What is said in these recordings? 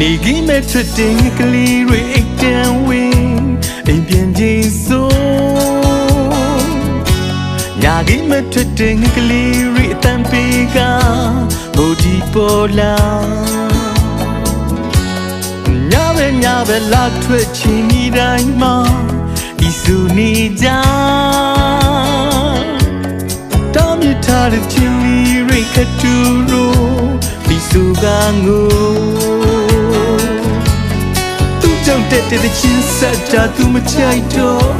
နေကြီးမဲ့ထွက်တဲ့ကလေးတွေအိတ်တန်ဝင်းအိမ်ပြန်ချင်းစိုးညာကြီးမဲ့ထွက်တဲ့ကလေးတွေအတန်ပေးကဘိုဒီပေါ်လာညာပဲညာပဲလာထွက်ချင်ဒီတိုင်းမှာဒီစုနေကြတောင်းမြထားတဲ့ချင်းလေးရိတ်ခတူရိုဒီစုကငို သူကြောင့်တက်တဲ့ချင်းဆက်တာသူမချိုက်တော့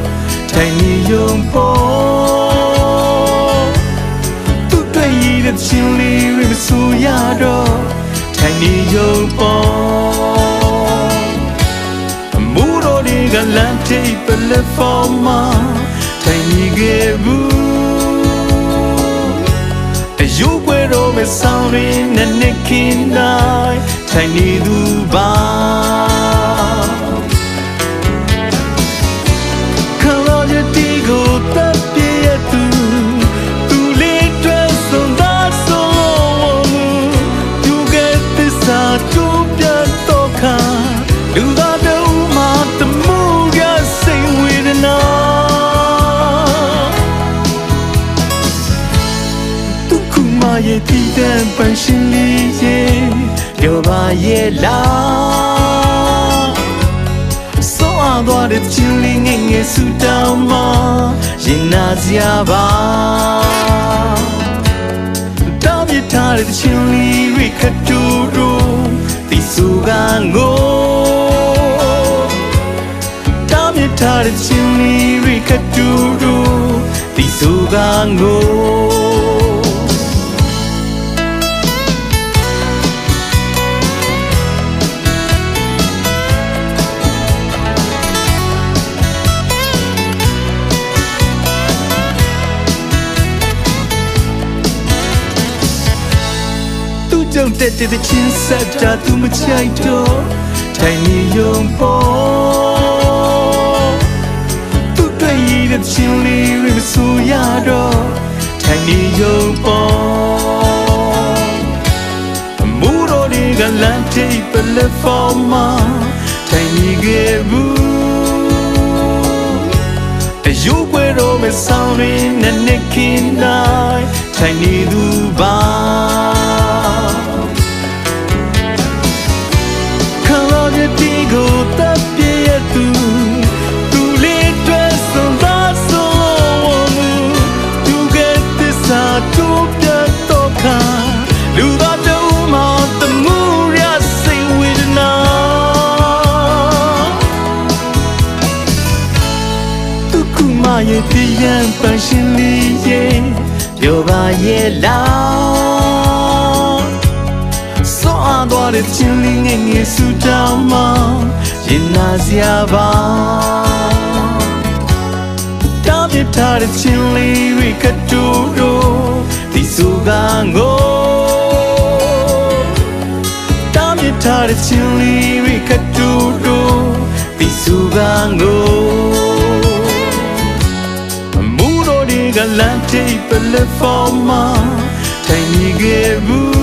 ထိုင်နေရုံပေါ်သူတွေ့ရတဲ့ချင်းလေးရိတ်မဆူရတော့ထိုင်နေရုံပေါ်အမှုတော်တွေကလမ်းထိပ်ပလက်ဖော်မှာထိုင်နေခဲ့ဘူးအယုပွဲတော်မဲ့ဆောင်ရင်းနဲ့နေကင်းတိုင်းထိုင်နေသူပါ ရဲ့လားစောအားသွားတဲ့ချင်းလေးငယ်ငယ်ဆူတောင်းမရင်နာစရာပါတောင်းပြထားတဲ့ချင်းလေးရိခတူ သူကြောင့်တက်တဲ့ချင်းဆက်တာသူမချိုက်တော့ထိုင်နေရုံပေါ်သူတွေ့ရတဲ့ချင်းလေးတွေမဆူရတော့ထိုင်နေရုံပေါ်အမှုတော်တွေကလမ်းထိပ်ပလက်ဖော်မှာထိုင်နေခဲ့ဘူးအယုပွဲတော်မဲ့ဆောင်ရင်းနဲ့နေကင်းတိုင်းထိုင်နေသူပါ ခုမရဲ့ပြရန်ပန်းရှင်လေးရဲ့ပြောပါရဲ့လားစောအားသွားတဲ့ချင်းလေးငယ်ငယ်ဆူတောင်းမှရင်နာစရာပါတားပြထားတဲ့ချင်းလေးတွေကတူတော့ဒီစုကငိုတားပြထားတဲ့ချင်းလေးတွေကတူတော့ဒီစုကငို တွေကလမ်းထိပ်ပလက်ဖော်မှာထိုင်နေခဲ့ဘူး